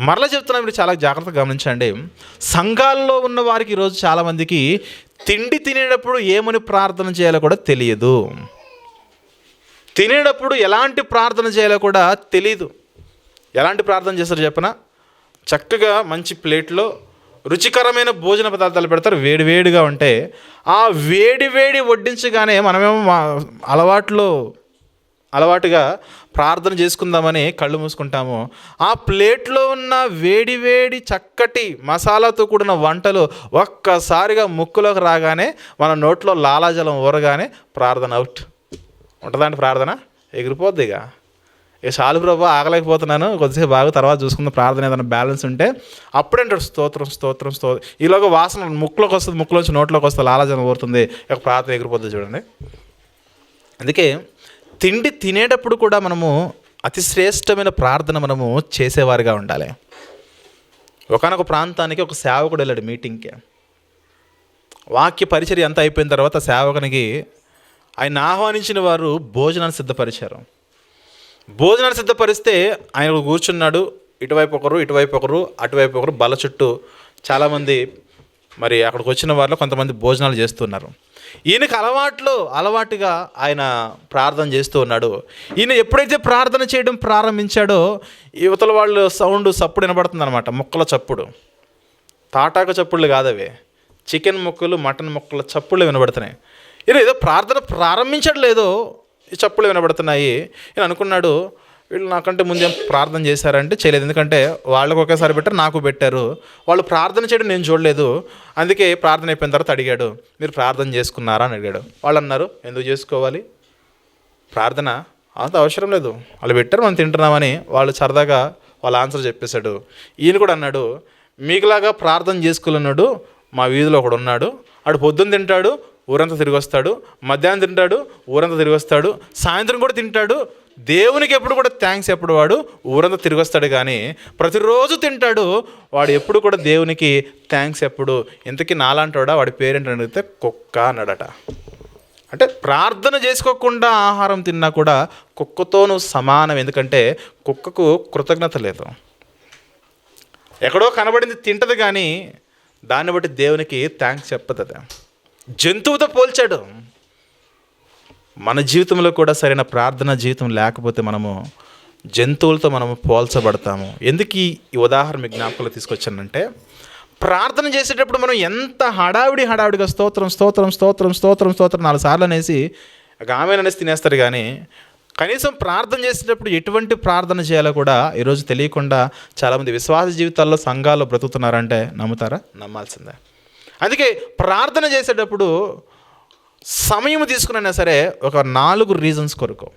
మరలా చెప్తున్నా మీరు చాలా జాగ్రత్తగా గమనించండి. సంఘాల్లో ఉన్న వారికి ఈరోజు చాలామందికి తిండి తినేటప్పుడు ఏమని ప్రార్థన చేయాలో కూడా తెలియదు. తినేటప్పుడు ఎలాంటి ప్రార్థన చేయాలో కూడా తెలియదు ఎలాంటి ప్రార్థన చేస్తారు చెప్పన? చక్కగా మంచి ప్లేట్లో రుచికరమైన భోజన పదార్థాలు పెడతారు. వేడివేడిగా ఉంటే ఆ వేడి వేడి వడ్డించగానే మనమేమో అలవాట్లో అలవాటుగా ప్రార్థన చేసుకుందామని కళ్ళు మూసుకుంటాము. ఆ ప్లేట్లో ఉన్న వేడి వేడి చక్కటి మసాలాతో కూడిన వంటలు ఒక్కసారిగా ముక్కులోకి రాగానే మన నోట్లో లాలాజలం ఊరగానే ప్రార్థన అవుట్. ఉంటుందండి ప్రార్థన? ఎగిరిపోద్ది ఇక. ఇక చాలు ప్రభు ఆగలేకపోతున్నాను. కొద్దిసేపు బాగా తర్వాత చూసుకుందాం ప్రార్థన ఏదైనా బ్యాలెన్స్ ఉంటే. అప్పుడేంటాడు స్తోత్రం స్తోత్రం స్తోత్రం. ఈలోగా వాసన ముక్కులోకి వస్తుంది ముక్కులోంచి నోట్లోకి వస్తుంది లాలాజలం ఊరుతుంది. ఇక ప్రార్థన ఎగిరిపోతుంది చూడండి. అందుకే తిండి తినేటప్పుడు కూడా మనము అతి శ్రేష్టమైన ప్రార్థన మనము చేసేవారుగా ఉండాలి. ఒకనొక ప్రాంతానికి ఒక సేవకుడు వెళ్ళాడు మీటింగ్కి. వాక్య పరిచర్య అంతా అయిపోయిన తర్వాత సేవకునికి ఆయన ఆహ్వానించిన వారు భోజనాన్ని సిద్ధపరిచారు. భోజనాన్ని సిద్ధపరిస్తే ఆయన కూర్చున్నాడు ఇటువైపు ఒకరు ఇటువైపు ఒకరు అటువైపు ఒకరు బల చుట్టూ చాలామంది మరి అక్కడికి వచ్చిన వారిలో కొంతమంది భోజనాలు చేస్తున్నారు. ఈయనకి అలవాట్లు అలవాటుగా ఆయన ప్రార్థన చేస్తూ ఉన్నాడు. ఈయన ఎప్పుడైతే ప్రార్థన చేయడం ప్రారంభించాడో యువతల వాళ్ళు సౌండ్ చప్పుడు వినబడుతుంది అనమాట ముక్కల చప్పుడు. తాటాక చప్పుళ్ళు కాదవి. చికెన్ ముక్కలు మటన్ ముక్కల చప్పుళ్ళు వినబడుతున్నాయి. ఈయన ఏదో ప్రార్థన ప్రారంభించడం లేదో ఈ చప్పుళ్ళు వినబడుతున్నాయి. నేను అనుకున్నాడు వీళ్ళు నాకంటే ముందేం ప్రార్థన చేశారంటే చేయలేదు. ఎందుకంటే వాళ్ళకు ఒకేసారి పెట్టారు నాకు పెట్టారు. వాళ్ళు ప్రార్థన చేయడం నేను చూడలేదు. అందుకే ప్రార్థన అయిపోయిన తర్వాత అడిగాడు మీరు ప్రార్థన చేసుకున్నారా? అని అడిగాడు. వాళ్ళు అన్నారు ఎందుకు చేసుకోవాలి? ప్రార్థన అంత అవసరం లేదు. వాళ్ళు పెట్టారు మనం తింటున్నామని. వాళ్ళు సరదాగా వాళ్ళ ఆన్సర్ చెప్పేశాడు. ఈయన కూడా అన్నాడు మీకులాగా ప్రార్థన చేసుకోలేనాడు మా వీధిలో ఒకడు ఉన్నాడు. ఆడు పొద్దున్న తింటాడు ఊరంతా తిరిగి వస్తాడు. మధ్యాహ్నం తింటాడు ఊరంతా తిరిగి వస్తాడు. సాయంత్రం కూడా తింటాడు దేవునికి ఎప్పుడు కూడా థ్యాంక్స్ ఎప్పుడు వాడు? ఊరంతా తిరిగి వస్తాడు కానీ ప్రతిరోజు తింటాడు. వాడు ఎప్పుడు కూడా దేవునికి థ్యాంక్స్ ఎప్పుడు? ఇంతకీ నాలాంటాడా? వాడి పేరెంట్ అడిగితే కుక్క అన్నాడట. అంటే ప్రార్థన చేసుకోకుండా ఆహారం తిన్నా కూడా కుక్కతోనూ సమానం. ఎందుకంటే కుక్కకు కృతజ్ఞత లేదు. ఎక్కడో కనబడింది తింటది కానీ దాన్ని బట్టి దేవునికి థ్యాంక్స్ చెప్పదు జంతువుతో పోల్చాడు. మన జీవితంలో కూడా సరైన ప్రార్థన జీవితం లేకపోతే మనము జంతువులతో మనము పోల్చబడతాము. ఎందుకు ఈ ఉదాహరణ జ్ఞాపకంలో తీసుకొచ్చానంటే ప్రార్థన చేసేటప్పుడు మనం ఎంత హడావిడి హడావిడిగా స్తోత్రం స్తోత్రం స్తోత్రం స్తోత్రం స్తోత్రం నాలుగు సార్లు అనేసి ఆమె అనేసి తినేస్తారు కానీ కనీసం ప్రార్థన చేసేటప్పుడు ఎటువంటి ప్రార్థన చేయాలో కూడా ఈరోజు తెలియకుండా చాలామంది విశ్వాస జీవితాల్లో సంఘాల్లో బ్రతుకుతున్నారంటే నమ్ముతారా? నమ్మాల్సిందే. అందుకే ప్రార్థన చేసేటప్పుడు సమయం తీసుకునైనా సరే ఒక నాలుగు రీజన్స్ కొరకు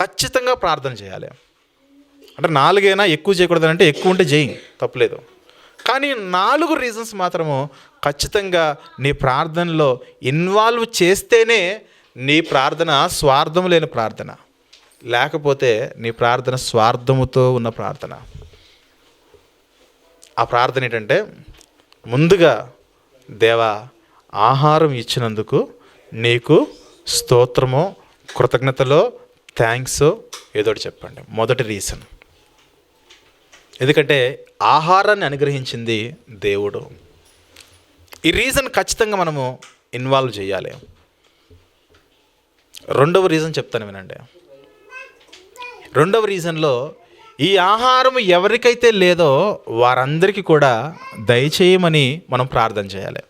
ఖచ్చితంగా ప్రార్థన చేయాలి. అంటే నాలుగైనా ఎక్కువ చేయకూడదు అంటే ఎక్కువ ఉంటే చేయి తప్పలేదు. కానీ నాలుగు రీజన్స్ మాత్రము ఖచ్చితంగా నీ ప్రార్థనలో ఇన్వాల్వ్ చేస్తేనే నీ ప్రార్థన స్వార్థం లేని ప్రార్థన. లేకపోతే నీ ప్రార్థన స్వార్థముతో ఉన్న ప్రార్థన. ఆ ప్రార్థన ఏంటంటే ముందుగా దేవా ఆహారం ఇచ్చినందుకు నీకు స్తోత్రము కృతజ్ఞతలో థ్యాంక్స్ ఏదోటి చెప్పండి. మొదటి రీజన్. ఎందుకంటే ఆహారాన్ని అనుగ్రహించింది దేవుడు. ఈ రీజన్ ఖచ్చితంగా మనము ఇన్వాల్వ్ చేయాలి. రెండవ రీజన్ చెప్తాను వినండి. రెండవ రీజన్లో ఈ ఆహారం ఎవరికైతే లేదో వారందరికీ కూడా దయచేయమని మనం ప్రార్థన చేయాలి.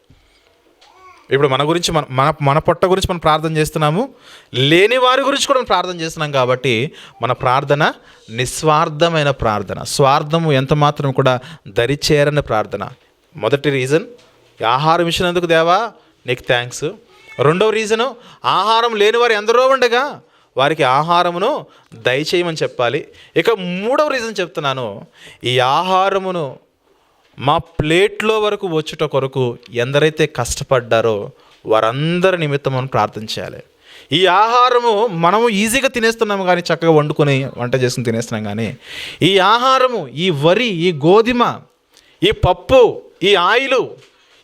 ఇప్పుడు మన గురించి మన మన మన పొట్ట గురించి మనం ప్రార్థన చేస్తున్నాము. లేని వారి గురించి కూడా మనం ప్రార్థన చేస్తున్నాం కాబట్టి మన ప్రార్థన నిస్వార్థమైన ప్రార్థన. స్వార్థము ఎంత మాత్రం కూడా దరిచేరని ప్రార్థన. మొదటి రీజన్ ఆహారం ఇచ్చినందుకు దేవా నీకు థ్యాంక్స్ రెండవ రీజను ఆహారం లేని వారు ఎందరో ఉండగా వారికి ఆహారమును దయచేయమని చెప్పాలి. ఇక మూడవ రీజన్ చెప్తున్నాను. ఈ ఆహారమును మా ప్లేట్లో వరకు వచ్చుట కొరకు ఎందరైతే కష్టపడ్డారో వారందరి నిమిత్తం మనం ప్రార్థన చేయాలి. ఈ ఆహారము మనము ఈజీగా తినేస్తున్నాము కానీ చక్కగా వండుకొని వంట చేసుకుని తినేస్తున్నాం కానీ ఈ ఆహారము ఈ వరి ఈ గోధుమ ఈ పప్పు ఈ ఆయిలు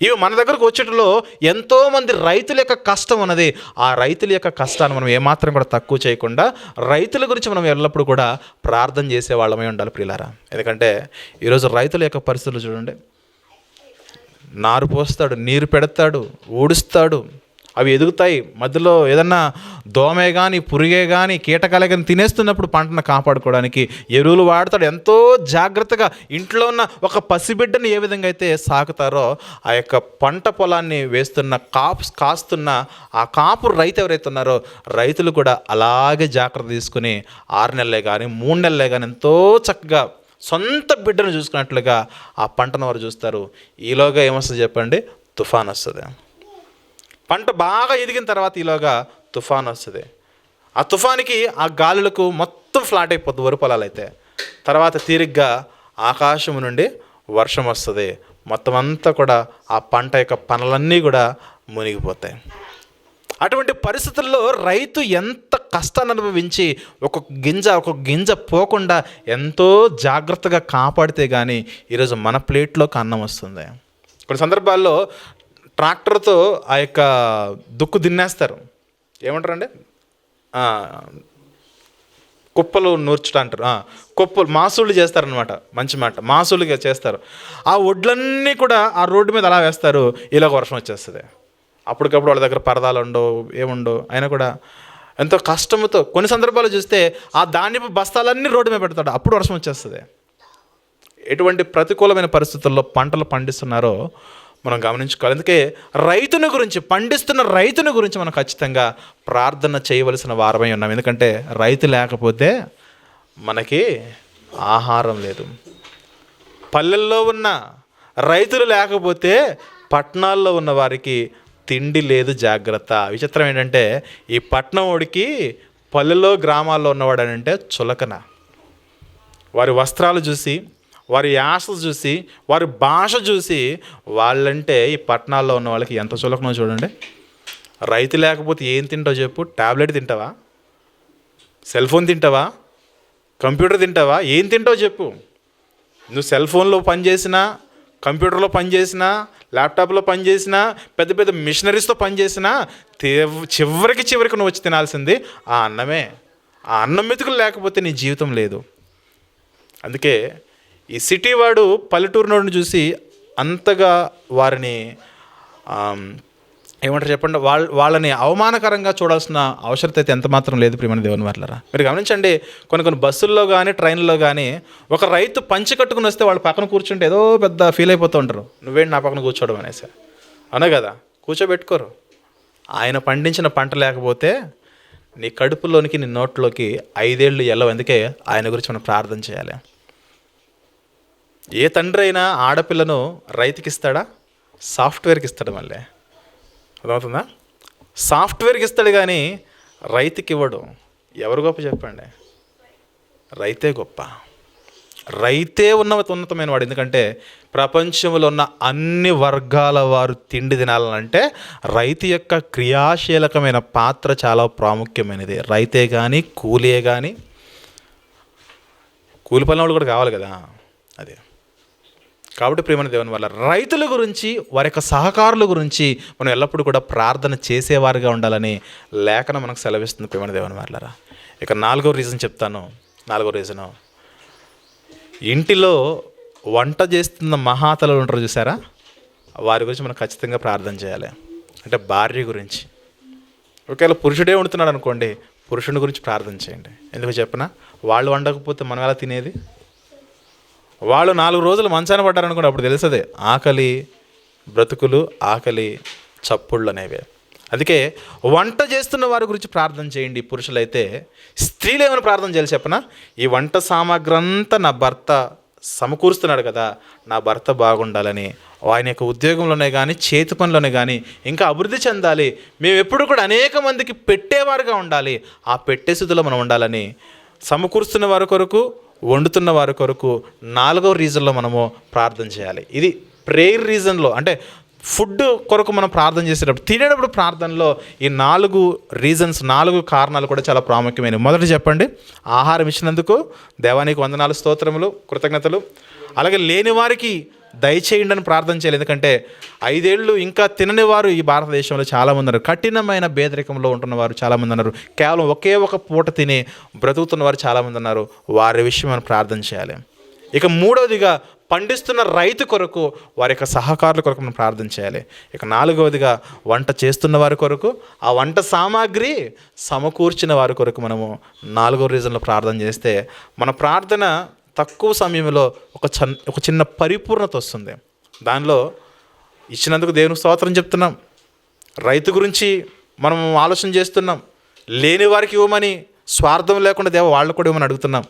ఇవి మన దగ్గరకు వచ్చేటలో ఎంతోమంది రైతుల యొక్క కష్టం ఉన్నది ఆ రైతుల యొక్క కష్టాన్ని మనం ఏమాత్రం కూడా తక్కువ చేయకుండా రైతుల గురించి మనం ఎల్లప్పుడూ కూడా ప్రార్థన చేసే వాళ్ళమే ఉండాలి ప్రియులారా. ఎందుకంటే ఈరోజు రైతుల యొక్క పరిస్థితులు చూడండి. నారు పోస్తాడు నీరు పెడతాడు ఊడుస్తాడు. అవి ఎదుగుతాయి. మధ్యలో ఏదన్నా దోమే కానీ పురిగే కానీ కీటకాలే కానీ తినేస్తున్నప్పుడు పంటను కాపాడుకోవడానికి ఎరువులు వాడతాడు. ఎంతో జాగ్రత్తగా ఇంట్లో ఉన్న ఒక పసిబిడ్డని ఏ విధంగా అయితే సాకుతారో ఆ యొక్క పంట పొలాన్ని వేస్తున్న కాపు కాస్తున్న ఆ కాపు రైతు ఎవరైతే ఉన్నారో రైతులు కూడా అలాగే జాగ్రత్త తీసుకుని ఆరు నెలలే కానీ మూడు నెలలే కానీ ఎంతో చక్కగా సొంత బిడ్డను చూసుకున్నట్లుగా ఆ పంటను వారు చూస్తారు. ఈలోగా ఏమొస్తుంది చెప్పండి? తుఫాన్ వస్తుంది. పంట బాగా ఎదిగిన తర్వాత ఈలోగా తుఫాన్ వస్తుంది. ఆ తుఫానికి ఆ గాలులకు మొత్తం ఫ్లాట్ అయిపోద్ది వరి పొలాలు అయితే. తర్వాత తీరిగ్గా ఆకాశం నుండి వర్షం వస్తుంది. మొత్తం అంతా కూడా ఆ పంట యొక్క పనులన్నీ కూడా మునిగిపోతాయి. అటువంటి పరిస్థితుల్లో రైతు ఎంత కష్టాన్ని అనుభవించి ఒక గింజ ఒక గింజ పోకుండా ఎంతో జాగ్రత్తగా కాపాడితే కానీ ఈరోజు మన ప్లేట్లోకి అన్నం వస్తుంది. కొన్ని సందర్భాల్లో ట్రాక్టర్తో ఆ యొక్క దుక్కు దిన్నేస్తారు. ఏమంటారండి? కుప్పలు నూర్చుట అంటారు. కుప్పలు మాసూళ్ళు చేస్తారనమాట మంచి మాట. మాసులుగా చేస్తారు. ఆ వడ్లన్నీ కూడా ఆ రోడ్డు మీద అలా వేస్తారు. ఇలాగ వర్షం వచ్చేస్తుంది. అప్పటికప్పుడు వాళ్ళ దగ్గర పరదాలు ఉండవు ఏముండవు. అయినా కూడా ఎంతో కష్టంతో కొన్ని సందర్భాలు చూస్తే ఆ ధాన్యపు బస్తాలన్నీ రోడ్డు మీద పెడతాడు. అప్పుడు వర్షం వచ్చేస్తుంది. ఎటువంటి ప్రతికూలమైన పరిస్థితుల్లో పంటలు పండిస్తున్నారో మనం గమనించుకోవాలి. అందుకే రైతుని గురించి పండిస్తున్న రైతుని గురించి మనం ఖచ్చితంగా ప్రార్థన చేయవలసిన వారమై ఉన్నాం. ఎందుకంటే రైతు లేకపోతే మనకి ఆహారం లేదు. పల్లెల్లో ఉన్న రైతులు లేకపోతే పట్టణాల్లో ఉన్న వారికి తిండి లేదు జాగ్రత్త. విచిత్రం ఏంటంటే ఈ పట్నం వాడికి పల్లెల్లో గ్రామాల్లో ఉన్నవాడు అని అంటే చులకన. వారి వస్త్రాలు చూసి వారి యాసలు చూసి వారి భాష చూసి వాళ్ళంటే ఈ పట్టణాల్లో ఉన్న వాళ్ళకి ఎంత చులకనో చూడండి. రైతు లేకపోతే ఏం తింటావు చెప్పు? టాబ్లెట్ తింటావా? సెల్ ఫోన్ తింటావా? కంప్యూటర్ తింటావా? ఏం తింటావు చెప్పు? నువ్వు సెల్ ఫోన్లో పనిచేసినా కంప్యూటర్లో పనిచేసినా ల్యాప్టాప్లో పనిచేసినా పెద్ద పెద్ద మిషనరీస్తో పనిచేసినా తేవ్- చివరికి చివరికి నువ్వు వచ్చి తినాల్సింది ఆ అన్నమే. ఆ అన్నం మెతుకులు లేకపోతే నీ జీవితం లేదు. అందుకే ఈ సిటీ వాడు పల్లెటూరు నోడిని చూసి అంతగా వారిని ఏమంటారు చెప్పండి వాళ్ళ వాళ్ళని అవమానకరంగా చూడాల్సిన అవసరత అయితే ఎంత మాత్రం లేదు ప్రియమైన దేవుని వాళ్ళరా మీరు గమనించండి కొన్ని కొన్ని బస్సుల్లో కానీ ట్రైన్లో కానీ ఒక రైతు పంచి కట్టుకుని వస్తే వాళ్ళ పక్కన కూర్చుంటే ఏదో పెద్ద ఫీల్ అయిపోతూ ఉంటారు. నువ్వేంటి నా పక్కన కూర్చోవడం అనేసి. అవునా కదా? కూర్చోబెట్టుకోరు. ఆయన పండించిన పంట లేకపోతే నీ కడుపులోనికి నీ నోట్లోకి ఐదేళ్ళు ఎల్లవు. అందుకే ఆయన గురించి మనం ప్రార్థన చేయాలి. ఏ తండ్రి అయినా ఆడపిల్లను రైతుకి ఇస్తాడా సాఫ్ట్వేర్కి ఇస్తాడు మళ్ళీ? అర్థమవుతుందా? సాఫ్ట్వేర్కి ఇస్తాడు కానీ రైతుకి ఇవ్వడు ఎవరు గొప్ప చెప్పండి? రైతే గొప్ప. రైతే ఉన్న ఉన్నతమైన వాడు ఎందుకంటే ప్రపంచంలో ఉన్న అన్ని వర్గాల వారు తిండి తినాలంటే రైతు యొక్క క్రియాశీలకమైన పాత్ర చాలా ప్రాముఖ్యమైనది. రైతే కానీ కూలియే కానీ కూలి పని వాళ్ళు కూడా కావాలి కదా. అదే. కాబట్టి ప్రేమ దేవుని వల్ల రైతుల గురించి వారి యొక్క సహకారుల గురించి మనం ఎల్లప్పుడూ కూడా ప్రార్థన చేసేవారుగా ఉండాలని లేఖన మనకు సెలవిస్తుంది ప్రేమ దేవుని వాళ్ళరా ఇక నాలుగో రీజన్ చెప్తాను. నాలుగో రీజను ఇంటిలో వంట చేస్తున్న మహాతలు ఉంటారు చూసారా వారి గురించి మనం ఖచ్చితంగా ప్రార్థన చేయాలి. అంటే భార్య గురించి. ఒకవేళ పురుషుడే వండుతున్నాడు అనుకోండి పురుషుని గురించి ప్రార్థన చేయండి. ఎందుకు చెప్పనా? వాళ్ళు వండకపోతే మనం ఎలా తినేది? వాళ్ళు నాలుగు రోజులు మంచాన పడ్డారనుకోండి అప్పుడు తెలుస్తుంది ఆకలి బ్రతుకులు ఆకలి చప్పుళ్ళు అనేవి. అందుకే వంట చేస్తున్న వారి గురించి ప్రార్థన చేయండి. పురుషులైతే స్త్రీలు ఏమైనా ప్రార్థన చేయాలి చెప్పనా? ఈ వంట సామాగ్రి అంతా నా భర్త సమకూరుస్తున్నాడు కదా నా భర్త బాగుండాలని. ఆయన యొక్క ఉద్యోగంలోనే కానీ చేతి పనిలోనే కానీ ఇంకా అభివృద్ధి చెందాలి. మేము ఎప్పుడు కూడా అనేక మందికి పెట్టేవారుగా ఉండాలి. ఆ పెట్టే స్థితిలో మనం ఉండాలని సమకూరుస్తున్న వారి కొరకు వండుతున్న వారి కొరకు నాలుగో రీజన్లో మనము ప్రార్థన చేయాలి. ఇది ప్రేయర్ రీజన్లో అంటే ఫుడ్ కొరకు మనం ప్రార్థన చేసేటప్పుడు తినేటప్పుడు ప్రార్థనలో ఈ నాలుగు రీజన్స్ నాలుగు కారణాలు కూడా చాలా ప్రాముఖ్యమైనవి. మొదటి చెప్పండి ఆహారం ఇచ్చినందుకు దేవానికి వందనాలు స్తోత్రములు కృతజ్ఞతలు. అలాగే లేని వారికి దయచేయండి అని ప్రార్థన చేయాలి. ఎందుకంటే ఐదేళ్ళు ఇంకా తినని వారు ఈ భారతదేశంలో చాలామంది ఉన్నారు కఠినమైన పేదరికంలో ఉంటున్న వారు చాలామంది ఉన్నారు కేవలం ఒకే ఒక పూట తిని బ్రతుకుతున్న వారు చాలామంది ఉన్నారు వారి విషయం మనం ప్రార్థన చేయాలి. ఇక మూడవదిగా పండిస్తున్న రైతు కొరకు వారి యొక్క సహకారుల కొరకు మనం ప్రార్థన చేయాలి. ఇక నాలుగవదిగా వంట చేస్తున్న వారి కొరకు ఆ వంట సామాగ్రి సమకూర్చిన వారి కొరకు మనము నాలుగో రీజన్లో ప్రార్థన చేస్తే మన ప్రార్థన తక్కువ సమయంలో ఒక చన్ ఒక చిన్న పరిపూర్ణత వస్తుంది. దానిలో ఇచ్చినందుకు దేవునికి స్తోత్రం చెప్తున్నాం. రైతు గురించి మనం ఆలోచన చేస్తున్నాం. లేని వారికి ఇవ్వమని స్వార్థం లేకుండా దేవ వాళ్ళు కూడా ఇవ్వమని అడుగుతున్నాం.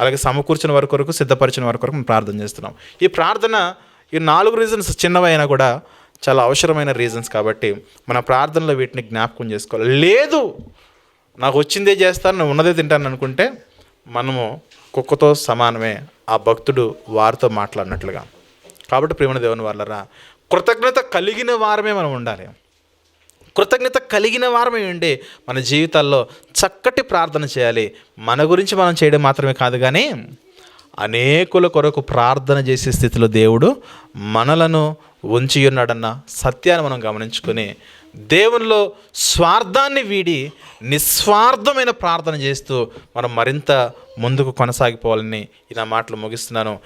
అలాగే సమకూర్చిన వారి కొరకు సిద్ధపరిచిన వారి కొరకు మనం ప్రార్థన చేస్తున్నాం. ఈ ప్రార్థన ఈ నాలుగు రీజన్స్ చిన్నవైనా కూడా చాలా అవసరమైన రీజన్స్ కాబట్టి మన ప్రార్థనలో వీటిని జ్ఞాపకం చేసుకోవాలి. లేదు నాకు వచ్చిందే చేస్తాను నేను ఉన్నదే తింటాను అనుకుంటే మనము కుక్కతో సమానమే. ఆ భక్తుడు వారితో మాట్లాడినట్లుగా. కాబట్టి ప్రేమణ దేవుని వాళ్ళరా కృతజ్ఞత కలిగిన వారమే మనం ఉండాలి. కృతజ్ఞత కలిగిన వారమే ఉండి మన జీవితాల్లో చక్కటి ప్రార్థన చేయాలి. మన గురించి మనం చేయడం మాత్రమే కాదు కానీ అనేకుల కొరకు ప్రార్థన చేసే స్థితిలో దేవుడు మనలను ఉంచి ఉన్నాడన్న సత్యాన్ని మనం గమనించుకొని దేవునిలో స్వార్థాన్ని వీడి నిస్వార్థమైన ప్రార్థన చేస్తూ మనం మరింత ముందుకు కొనసాగిపోవాలని ఈ నా మాటలు ముగిస్తున్నాను.